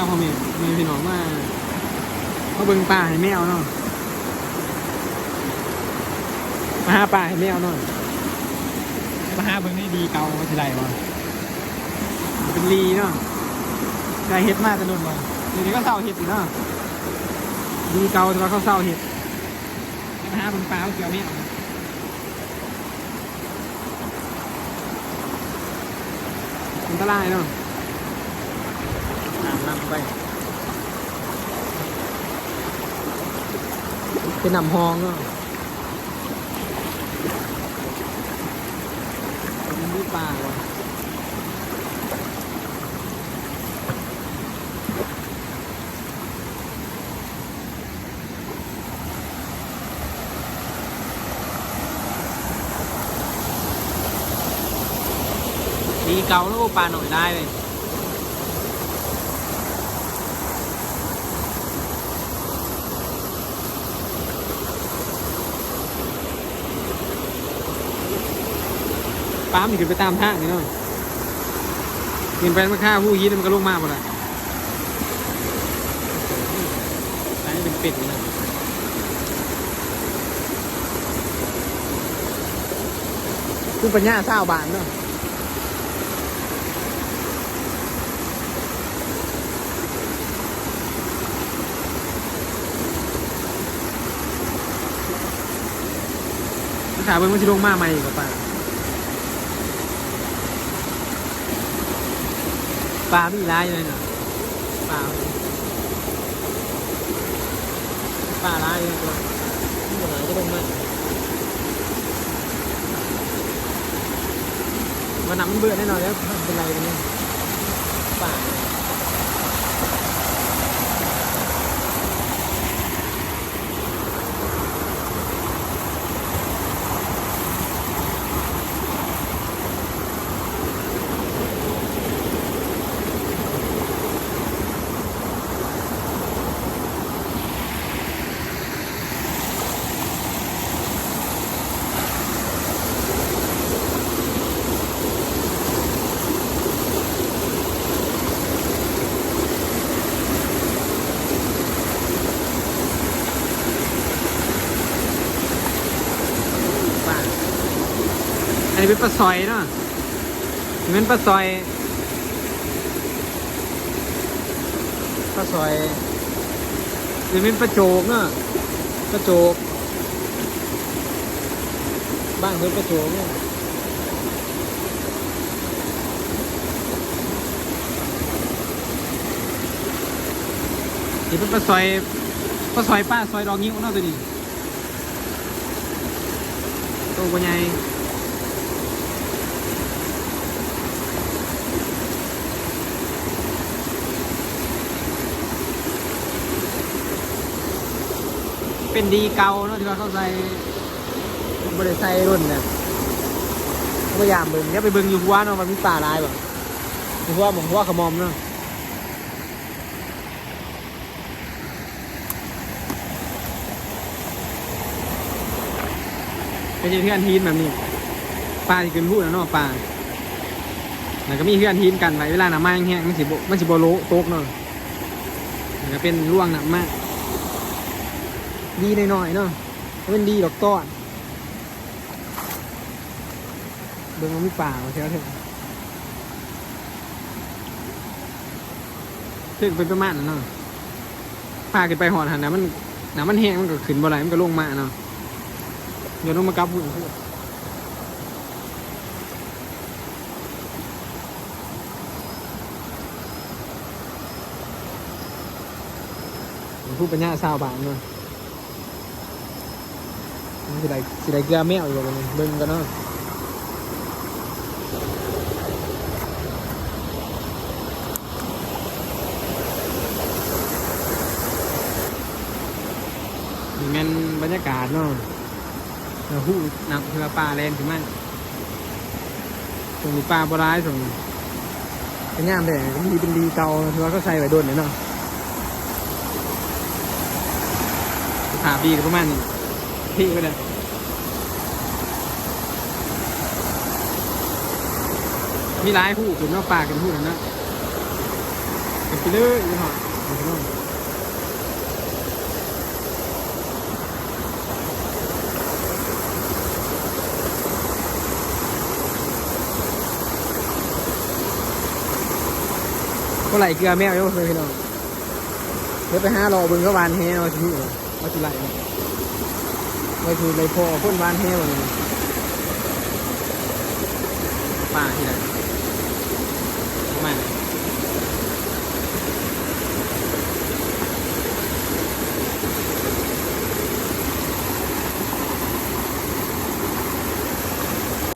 าพ่อแม่แม่พี่น้องมามาเบิ่งป่าให้แมวเนาะมาหาป่าให้แมวเนาะมาหาเบิ่งให้ดีเก่าทีไรวะเป็นลีเนาะได้เฮ็ดมากแต่นุ่นวะเดี๋ยวนี้ก็เศร้าเฮ็ดอยู่เนาะดีเก่าแต่ว่าเขาเศร้าเฮ็ดมาหาเบิ่งป่าเอาเกี่ยวแมวอันตรายเนาะน้ำนำ ไปเป็นน้ำหองเนาะมีป่าวะดีเกาแล้วปลาหน่อยได้เลย ป้ามันขึ้นไปตามทางนี่เนาะเห็นไปมันฆ่าผู้ยีดมันก็ลงมาหมดเลยอันนี้เป็นเป็ดนี่คือปัญญาเศร้าบานเนาะมันขาเบิ้งมันจะลงมาใหม่อีกกับป้า ปลาไม่ร้ายเลยเนาะปลาปลาร้ายเลยตัวนี่หน่อยก็ลงมามันหนักมันเบื่อแน่นอนแล้วเป็นไรกันเนี่ยปลาปลาอั นนี้เป็นปลาซอยเนาะเป็นปลาซอยปลาซอยหรือเป็นปลาโจกเนาะปลาโจกบ้างเป็นปลาโจกเนี่ยนี่เป็นปลาซอยปลาซอยป้าซอยดอกนิ้วเนาะตัวนี้ตัวกว่าใหญ่ เป็นดีเก่าเนาะที่ว่าเขาใส่บริใส่รุ่นเนี่ยพยายามเบิ่งเดี๋ยไปเบิ่งอยู่หัวเนาะมันมีป่าลายบ่หัวหมองหัวขมอมเนาะเป็นเพื่อนทีมแบบนี้ปลาที่ขึ้นพูดนะเนาะปลาแล้วก็มีเพื่อนทีมกันไว้เวลาหนามาแห้งๆมันสิบมันสิบโลโต๊กเนาะแล้วก็เป็นร่วงหนักมาก ดีหน่อยๆเนาะเป็นดีดอกต้อนเบิ่งมันมีป่าเชียวเถอะถึงเป็นประมาณนั้นเนาะพาขึ้นไปหอดหันนะมันน้ำมันแห้งมันก็ขึ้นบ่ไหลมันก็ลงมาเนาะเดี๋ยวต้องมากับหุ่นเพื่อผู้ปัญญาชาวบ้านเนาะ สิได้สิได้เกลือแมวอยู่บ่นี่เบิ่งกันเนาะนี่แม่นบรรยากาศเนาะแล้วหู้นักเรือป่าแลนถึงมันส่งป่าบ่ร้ายส่งเป็นงามแต่ก็มีเป็นดีเก่าถือว่าเขาใส่ไว้โดนเนี่ยเนาะภาพดีก็ประมาณนี้ ที่ไปเลยมีหลายผู้ขึ้นมาปากกันผู้นั้นนะเป็นไปเลยยี่ห้อก็ไหลเกลือแมวเยอะเลยพี่น้องเดี๋ยวไปห้ารอบึงก็วานแฮวที่นี่มาสิไหล ไว้คือในพอพ่นบ้านเฮวเลป่าที่ไหนมา